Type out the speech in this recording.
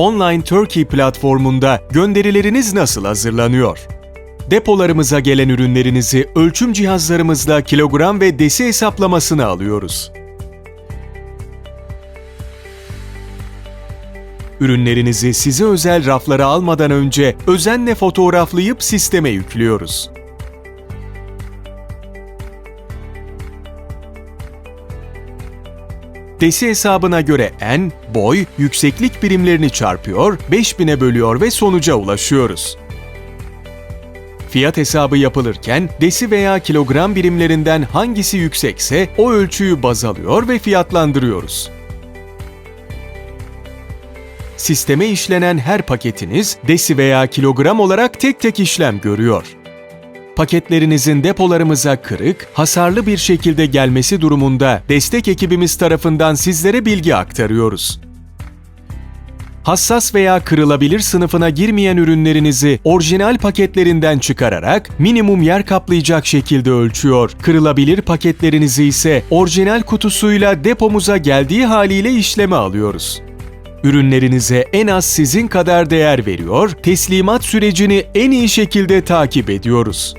Online Turkey platformunda gönderileriniz nasıl hazırlanıyor? Depolarımıza gelen ürünlerinizi ölçüm cihazlarımızla kilogram ve desi hesaplamasını alıyoruz. Ürünlerinizi size özel raflara almadan önce özenle fotoğraflayıp sisteme yüklüyoruz. Desi hesabına göre en, boy, yükseklik birimlerini çarpıyor, 5000'e bölüyor ve sonuca ulaşıyoruz. Fiyat hesabı yapılırken desi veya kilogram birimlerinden hangisi yüksekse o ölçüyü baz alıyor ve fiyatlandırıyoruz. Sisteme işlenen her paketiniz desi veya kilogram olarak tek tek işlem görüyor. Paketlerinizin depolarımıza kırık, hasarlı bir şekilde gelmesi durumunda destek ekibimiz tarafından sizlere bilgi aktarıyoruz. Hassas veya kırılabilir sınıfına girmeyen ürünlerinizi orijinal paketlerinden çıkararak minimum yer kaplayacak şekilde ölçüyor. Kırılabilir paketlerinizi ise orijinal kutusuyla depomuza geldiği haliyle işleme alıyoruz. Ürünlerinize en az sizin kadar değer veriyor, teslimat sürecini en iyi şekilde takip ediyoruz.